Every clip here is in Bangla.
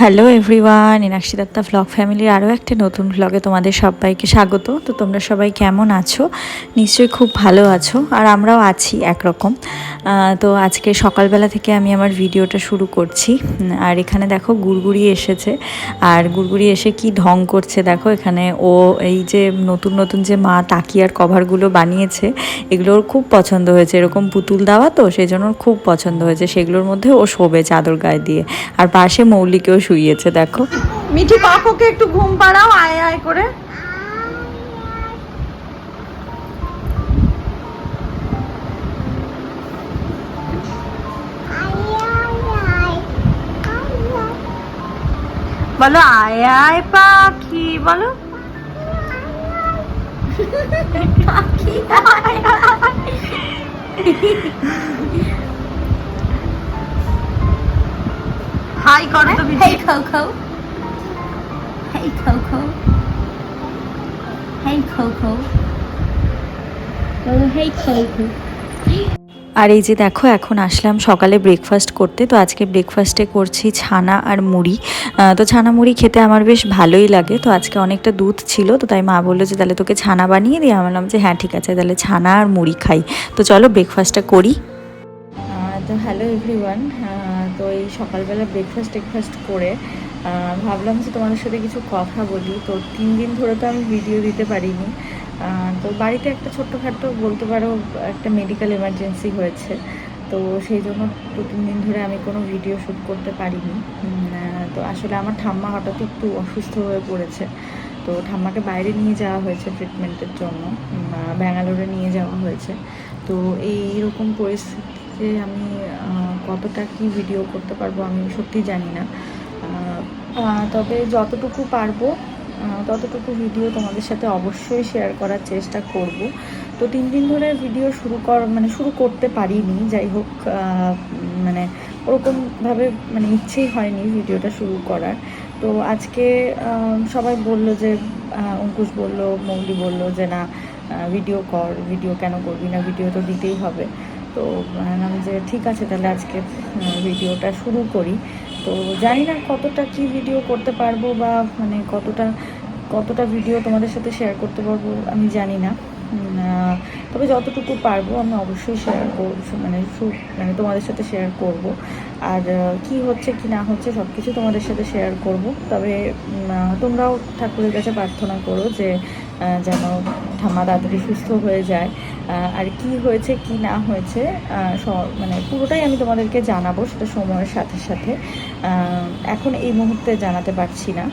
Hello everyone Inakshi Datta vlog ফ্যামিলির আরও একটা নতুন ভ্লগে তোমাদের সবাইকে স্বাগত। তো তোমরা সবাই কেমন আছো? নিশ্চয়ই খুব ভালো আছো, আর আমরাও আছি একরকম। তো আজকে সকালবেলা থেকে আমি আমার ভিডিওটা শুরু করছি। আর এখানে দেখো গুড়গুড়ি এসেছে। আর গুড়গুড়ি এসে কি ঢং করছে দেখো, এখানে ও এই যে নতুন নতুন যে মা তাকিয়ার কভারগুলো বানিয়েছে, এগুলো ওর খুব পছন্দ হয়েছে। এরকম পুতুল দেওয়া তো সেই জন্য খুব পছন্দ হয়েছে। সেগুলোর মধ্যে ও শোবে চাদর গায়ে দিয়ে। আর পাশে মৌলিকেও শুইয়েছে দেখো। মিঠি কাকুকে একটু ঘুম পাড়াও আয় আয় করে। বলো আয় আয় পাখি বলো। পাখি আয় আয়। হাই করো তো Mithi Hey Coco. Hey Coco. Hey Coco. Hey Coco. আর এই যে দেখো এখন আসলাম সকালে ব্রেকফাস্ট করতে তো আজকে ব্রেকফাস্টে করছি ছানা আর মুড়ি তো ছানা মুড়ি খেতে আমার বেশ ভালোই লাগে তো আজকে অনেকটা দুধ ছিল তো তাই মা বলল যে তাহলে তোকে ছানা বানিয়ে দিই আমি বললাম যে হ্যাঁ ঠিক আছে তাহলে ছানা আর মুড়ি খাই তো চলো ব্রেকফাস্টটা করি তো হ্যালো এভরিওয়ান তো এই সকালবেলা ব্রেকফাস্ট টেকফাস্ট করে ভাবলাম যে তোমাদের সাথে কিছু কথা বলি। তো তিন দিন ধরে তো আমি ভিডিও দিতে পারিনি। তো বাড়িতে একটা ছোট্টখাটো বলতে পারো, একটা মেডিকেল এমার্জেন্সি হয়েছে। তো সেই জন্য দু, তিন দিন ধরে আমি কোনো ভিডিও শ্যুট করতে পারিনি। তো আসলে আমার ঠাম্মা হঠাৎ একটু অসুস্থ হয়ে পড়েছে। তো ঠাম্মাকে বাইরে নিয়ে যাওয়া হয়েছে ট্রিটমেন্টের জন্য। ব্যাঙ্গালোরে নিয়ে যাওয়া হয়েছে। তো এইরকম পরিস্থিতিতে আমি কতটা কি ভিডিও করতে পারব আমি সত্যি জানি না। তবে যতটুকু পারব ততটুকু ভিডিও তোমাদের সাথে অবশ্যই শেয়ার করার চেষ্টা করব। তো তিন দিন ধরে ভিডিও শুরু কর মানে শুরু করতে পারিনি, যাই হোক মানে ওরকমভাবে মানে ইচ্ছেই হয়নি ভিডিওটা শুরু করার। তো আজকে সবাই বলল যে অঙ্কুশ বলল, মৌলি বলল যে, না ভিডিও কর ভিডিও কেন করবি না? ভিডিও তো দিতেই হবে। তো ভাবলাম যে ঠিক আছে তাহলে আজকে ভিডিওটা শুরু করি। তো জানি না কতটা কি ভিডিও করতে পারব বা মানে কতটা কতটা ভিডিও তোমাদের সাথে শেয়ার করতে পারব, আমি জানি না। তবে যতটুকু পারব আমি অবশ্যই শেয়ার করব মানে মানে তোমাদের সাথে শেয়ার করব। আর কি হচ্ছে, কি না হচ্ছে সব কিছু তোমাদের সাথে শেয়ার করব। তবে তোমরাও ঠাকুরের কাছে প্রার্থনা করো যে যেন ঠাম্মা তাড়াতাড়ি সুস্থ হয়ে যায়। আর কি হয়েছে, কি না হয়েছে মানে পুরোটাই আমি তোমাদেরকে জানাব সেটা সময়ের সাথে সাথে। এখন এই মুহূর্তে জানাতে পারছি না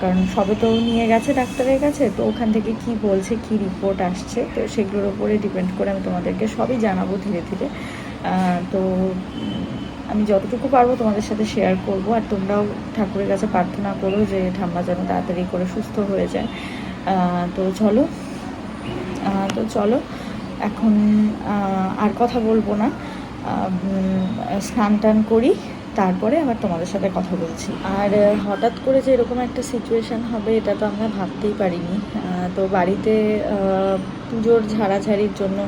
কারণ সবে তো নিয়ে গেছে ডাক্তারের কাছে, তো ওখান থেকে কি বলছে, কি রিপোর্ট আসছে, তো সেগুলোর উপরে ডিপেন্ড করে আমি তোমাদেরকে সবই জানাব ধীরে ধীরে। তো আমি যতটুকু পারব তোমাদের সাথে শেয়ার করব, আর তোমরাও ঠাকুরের কাছে প্রার্থনা করো যে ঠাম্মা যেন তাড়াতাড়ি করে সুস্থ হয়ে যায়। তো চলো তো চলো। এখন আর কথা বলব না। স্নান টান করি, তারপরে আবার তোমাদের সাথে কথা বলছি। আর হঠাৎ করে যে এরকম একটা সিচুয়েশান হবে, এটা তো আমরা ভাবতেই পারিনি। তো বাড়িতে পুজোর ঝাড়াঝাড়ির জন্য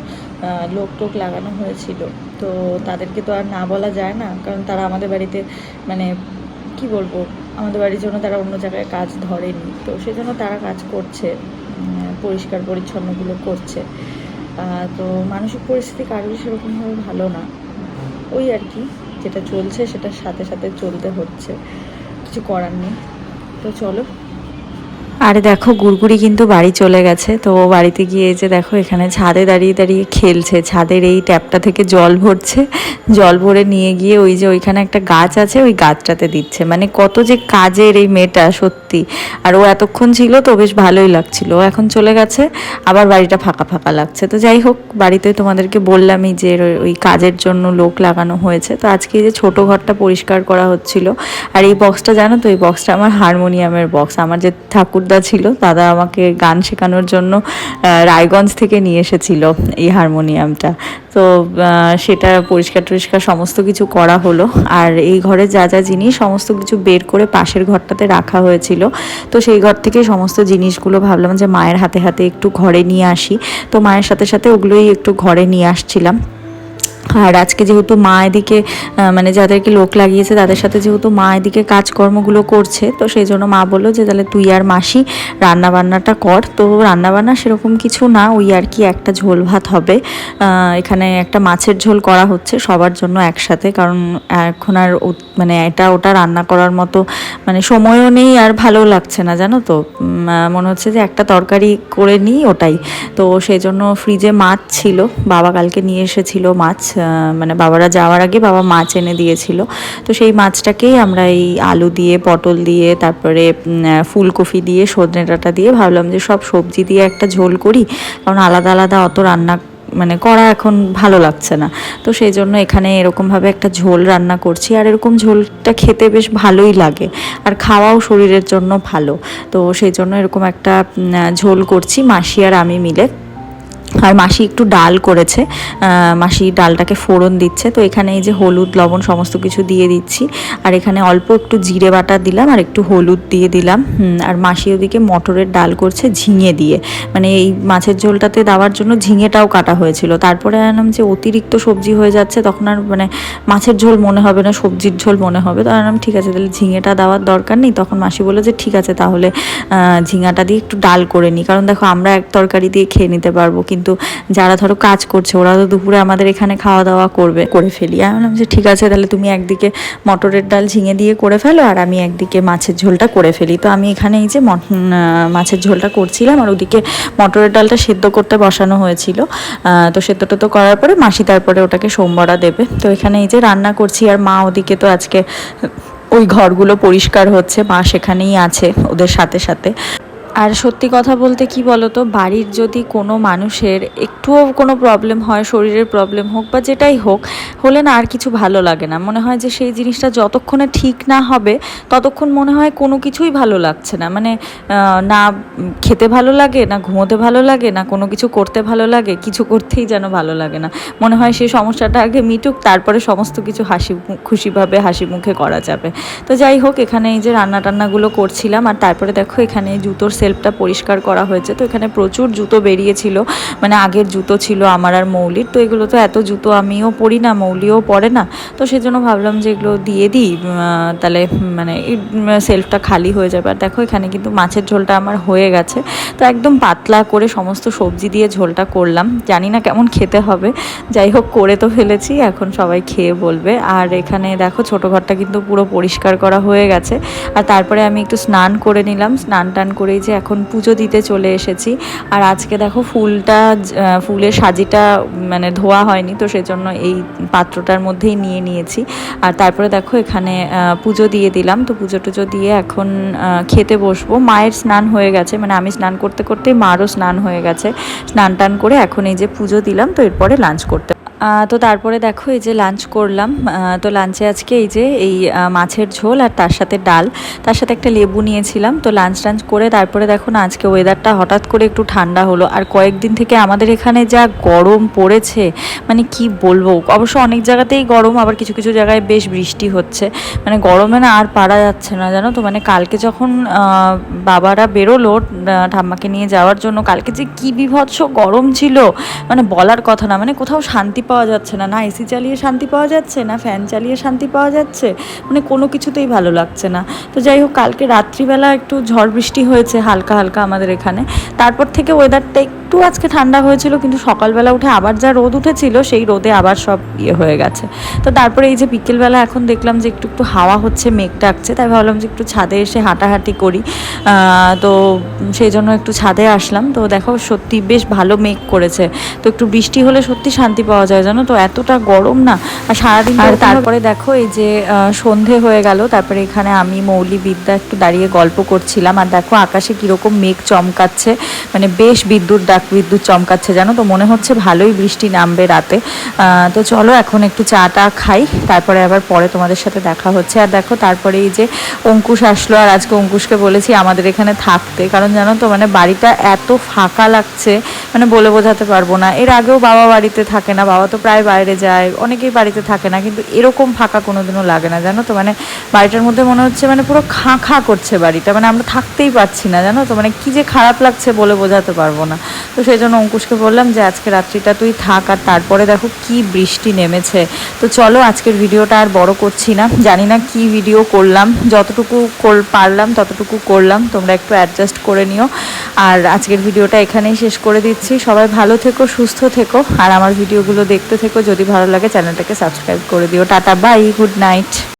লোক টোক লাগানো হয়েছিল। তো তাদেরকে তো আর না বলা যায় না, কারণ তারা আমাদের বাড়িতে মানে কি বলব, আমাদের বাড়ির জন্য তারা অন্য জায়গায় কাজ ধরেনি। তো সেই জন্য তারা কাজ করছে পরিষ্কার পরিচ্ছন্নগুলো করছে। তো মানসিক পরিস্থিতি কারোর সেরকমভাবে ভালো না। ওই আর কি, যেটা চলছে সেটার সাথে সাথে চলতে হচ্ছে। কিছু করার নেই। তো চলো। আরে দেখো, গুড়গুড়ি কিন্তু বাড়ি চলে গেছে। তো বাড়িতে গিয়ে যে দেখো, এখানে ছাদে দাঁড়িয়ে দাঁড়িয়ে খেলছে। ছাদের এই ট্যাপটা থেকে জল ভরছে। জল ভরে নিয়ে গিয়ে ওই যে ওইখানে একটা গাছ আছে, ওই গাছটাতে দিচ্ছে। মানে কত যে কাজের এই মেয়েটা, সত্যি। আর ও এতক্ষণ ছিল তো বেশ ভালোই লাগছিল। ও এখন চলে গেছে, আবার বাড়িটা ফাঁকা ফাঁকা লাগছে। তো যাই হোক, বাড়িতে তোমাদেরকে বললামই যে ওই- কাজের জন্য লোক লাগানো হয়েছে। তো আজকে এই যে ছোট ঘরটা পরিষ্কার করা হচ্ছিল। আর এই বক্সটা জানো তো, এই বক্সটা আমার হারমোনিয়ামের বক্স আমার যে ঠাকুরদা ছিল। দাদা আমাকে গান শেখানোর জন্য রায়গঞ্জ থেকে নিয়ে এসেছিল এই হারমোনিয়ামটা। তো সেটা পরিষ্কার টরিষ্কার সমস্ত কিছু করা হলো। আর এই ঘরে যা যা জিনিস, সমস্ত কিছু বের করে পাশের ঘরটাতে রাখা হয়েছিল। তো সেই ঘর থেকে সমস্ত জিনিসগুলো ভাবলাম যে মায়ের হাতে হাতে একটু ঘরে নিয়ে আসি। তো মায়ের সাথে সাথে ওগুলোই একটু ঘরে নিয়ে আসছিলাম। আর আজকে যেহেতু মা এদিকে মানে যাদেরকে লোক লাগিয়েছে তাদের সাথে যেহেতু মা এদিকে কাজকর্মগুলো করছে, তো সেই জন্য মা বলল যে তাহলে তুই আর মাসি রান্নাবান্নাটা কর। তো রান্নাবান্না সেরকম কিছু না, ওই আর কি একটা ঝোল ভাত হবে। এখানে একটা মাছের ঝোল করা হচ্ছে সবার জন্য একসাথে, কারণ এখন আর মানে এটা ওটা রান্না করার মতো মানে সময়ও নেই আর ভালো লাগছে না, জানো তো? মনে হচ্ছে যে একটা তরকারি করে নিই ওটাই। তো সেই জন্য ফ্রিজে মাছ ছিল, বাবা কালকে নিয়ে এসেছিল মাছ। মানে বাবারা যাওয়ার আগে বাবা মাছ এনে দিয়েছিল। তো সেই মাছটাকেই আমরা এই আলু দিয়ে, পটল দিয়ে, তারপরে ফুলকপি দিয়ে, সজনে ডাঁটা দিয়ে ভাবলাম যে সব সবজি দিয়ে একটা ঝোল করি, কারণ আলাদা আলাদা অত রান্না মানে করা এখন ভালো লাগছে না। তো সেই জন্য এখানে এরকমভাবে একটা ঝোল রান্না করছি, আর এরকম ঝোলটা খেতে বেশ ভালোই লাগে, আর খাওয়াও শরীরের জন্য ভালো। তো সেই জন্য এরকম একটা ঝোল করছি, মাসি আর আমি মিলে। আর মাসি একটু ডাল করেছে মাসি ডালটাকে ফোড়ন দিচ্ছে, তো এখানে এই যে হলুদ, লবণ সমস্ত কিছু দিয়ে দিচ্ছি, আর এখানে অল্প একটু জিরে বাটা দিলাম আর একটু হলুদ দিয়ে দিলাম আর মাসি ওদিকে মটরের ডাল করছে ঝিঙে দিয়ে মানে এই মাছের ঝোলটাতে দেওয়ার জন্য ঝিঙেটাও কাটা হয়েছিল, তারপরে আনলাম যে অতিরিক্ত সবজি হয়ে যাচ্ছে, তখন আর মানে মাছের ঝোল মনে হবে না, সবজির ঝোল মনে হবে, তো আনলাম ঠিক আছে, তাহলে ঝিঙেটা দেওয়ার দরকার নেই, তখন মাসি বলল যে ঠিক আছে, তাহলে ঝিঙাটা দিয়ে একটু ডাল করে নিই কারণ দেখো আমরা এক তরকারি দিয়ে খেয়ে নিতে পারব, কিন্তু যারা ধরো কাজ করছে, ওরা তো দুপুরে আমাদের এখানে খাওয়া দাওয়া করবে, করে ফেলি। আমি বললাম যে ঠিক আছে, তাহলে তুমি একদিকে মটরের ডাল ঝিঙে দিয়ে করে ফেলো, আর আমি একদিকে মাছের ঝোলটা করে ফেলি। তো আমি এখানে এই যে মাছের ঝোলটা করছিলাম, আর ওদিকে মটরের ডালটা সেদ্ধ করতে বসানো হয়েছিল। তো সেদ্ধ তো করার পরে মাসি তারপরে ওটাকে সোমবারা দেবে। তো এখানে এই যে রান্না করছি, আর মা ওদিকে তো আজকে ওই ঘরগুলো পরিষ্কার হচ্ছে, মা সেখানেই আছে ওদের সাথে সাথে। আর সত্যি কথা বলতে কি বলতো, বাড়ির যদি কোনো মানুষের একটুও কোনো প্রবলেম হয়, শরীরের প্রবলেম হোক বা যেটাই হোক, হলে না আর কিছু ভালো লাগে না। মনে হয় যে সেই জিনিসটা যতক্ষণে ঠিক না হবে, ততক্ষণ মনে হয় কোনো কিছুই ভালো লাগছে না। মানে না খেতে ভালো লাগে, না ঘুমোতে ভালো লাগে, না কোনো কিছু করতে ভালো লাগে, কিছু করতেই যেন ভালো লাগে না। মনে হয় সেই সমস্যাটা আগে মিটুক, তারপরে সমস্ত কিছু হাসি খুশিভাবে হাসি মুখে করা যাবে। তো যাই হোক, এখানে এই যে রান্না টান্নাগুলো করছিলাম, আর তারপরে দেখো এখানে জুতোর সেলফটা পরিষ্কার করা হয়েছে। তো এখানে প্রচুর জুতো বেরিয়েছিল। মানে আগের জুতো ছিল আমার আর মৌলির। তো এগুলো তো এত জুতো আমিও পরি না, মৌলিও পরে না। তো সেজন্য ভাবলাম যে এগুলো দিয়ে দিই তাহলে মানে সেলফটা খালি হয়ে যাবে। আর দেখো এখানে কিন্তু মাছের ঝোলটা আমার হয়ে গেছে। তো একদম পাতলা করে সমস্ত সবজি দিয়ে ঝোলটা করলাম। জানি না কেমন খেতে হবে। যাই হোক, করে তো ফেলেছি। এখন সবাই খেয়ে বলবে। আর এখানে দেখো ছোটো ঘরটা কিন্তু পুরো পরিষ্কার করা হয়ে গেছে। আর তারপরে আমি একটু স্নান করে নিলাম। স্নান টান করেই যে এখন পুজো দিতে চলে এসেছি। আর আজকে দেখো ফুলটা ফুলের সাজিটা মানে ধোয়া হয়নি, তো সেজন্য এই পাত্রটার মধ্যেই নিয়ে নিয়েছি। আর তারপরে দেখো এখানে পুজো দিয়ে দিলাম। তো পুজো টুজো দিয়ে এখন খেতে বসবো। মায়ের স্নান হয়ে গেছে মানে আমি স্নান করতে করতে মারও স্নান হয়ে গেছে। স্নান টান করে এখন এই যে পুজো দিলাম, তো এরপরে লাঞ্চ করতে তো তারপরে দেখো, এই যে লাঞ্চ করলাম। তো লাঞ্চে আজকে এই যে, এই মাছের ঝোল আর তার সাথে ডাল। তার সাথে একটা লেবু নিয়েছিলাম। তো লাঞ্চ টাঞ্চ করে তারপরে দেখো না, আজকে ওয়েদারটা হঠাৎ করে একটু ঠান্ডা হলো। আর কয়েকদিন থেকে আমাদের এখানে যা গরম পড়েছে মানে কি বলব? অবশ্য অনেক জায়গাতেই গরম, আবার কিছু কিছু জায়গায় বেশ বৃষ্টি হচ্ছে। মানে গরমে না আর পারা যাচ্ছে না, জানো তো? মানে কালকে যখন বাবারা বেরোলো ঠাম্মাকে নিয়ে যাওয়ার জন্য, কালকে যে কি বিভৎস গরম ছিল মানে বলার কথা না। মানে কোথাও শান্তি পাওয়া যাচ্ছে না। না এসি চালিয়ে শান্তি পাওয়া যাচ্ছে, না ফ্যান চালিয়ে শান্তি পাওয়া যাচ্ছে মানে কোনো কিছুতেই ভালো লাগছে না। তো যাই হোক, কালকে রাত্রিবেলা একটু ঝড় বৃষ্টি হয়েছে, হালকা হালকা আমাদের এখানে। তারপর থেকে ওয়েদারটা একটু আজকে ঠান্ডা হয়েছিল, কিন্তু সকালবেলা উঠে আবার যা রোদ উঠেছিল, সেই রোদে আবার সব ইয়ে হয়ে গেছে। তো তারপরে এই যে বিকেলবেলা এখন দেখলাম যে একটু একটু হাওয়া হচ্ছে, মেঘ ডাকছে, তাই ভাবলাম যে একটু ছাদে এসে হাঁটাহাঁটি করি। তো সেই জন্য একটু ছাদে আসলাম। তো দেখো সত্যি বেশ ভালো মেঘ করেছে। তো একটু বৃষ্টি হলে সত্যি শান্তি পাওয়া যায়। জানো তো? এতটা গরম না? আর সারাদিন আর তারপরে দেখো এই যে সন্ধে হয়ে গেল তারপরে এখানে আমি মৌলি বিদ্যা একটু দাঁড়িয়ে গল্প করছিলাম। আর দেখো আকাশে কীরকম মেঘ চমকাচ্ছে মানে বেশ বিদ্যুৎ ডাক বিদ্যুৎ চমকাচ্ছে জানো তো? মনে হচ্ছে ভালোই বৃষ্টি নামবে রাতে। আহ, তো চলো এখন একটু চা টা খাই তারপরে আবার পরে তোমাদের সাথে দেখা হচ্ছে। আর দেখো তারপরে এই যে অঙ্কুশ আসলো আর আজকে অঙ্কুশকে বলেছি আমাদের এখানে থাকতে। কারণ জানো তো মানে বাড়িটা এত ফাঁকা লাগছে মানে বলে বোঝাতে পারব না। এর আগেও বাবা বাড়িতে থাকে না, বাবা তো প্রায় বাইরে যায়, অনেকেই বাড়িতে থাকে না, কিন্তু এরকম ফাঁকা কোনোদিনও লাগে না, জানো তো? মানে বাড়িটার মধ্যে মনে হচ্ছে মানে পুরো খাঁ খাঁ করছে বাড়িটা মানে আমরা থাকতেই পারছি না, জানো তো? মানে কী যে খারাপ লাগছে বলে বোঝাতে পারব না। তো সেই জন্য অঙ্কুশকে বললাম যে, আজকে রাত্রিটা তুই থাক, আর তারপরে দেখো কি বৃষ্টি নেমেছে। তো চলো, আজকের ভিডিওটা আর বড় করছি না। জানি না কি ভিডিও করলাম, যতটুকু কর- পারলাম ততটুকু করলাম, তোমরা একটু অ্যাডজাস্ট করে নিও। আর আজকের ভিডিওটা এখানেই শেষ করে দিচ্ছি। সবাই ভালো থেকো, সুস্থ থেকো, আর আমার ভিডিওগুলো দেখতে থেকো। যদি ভালো লাগে, চ্যানেলটাকে সাবস্ক্রাইব করে দিও। Tata, bye, good night.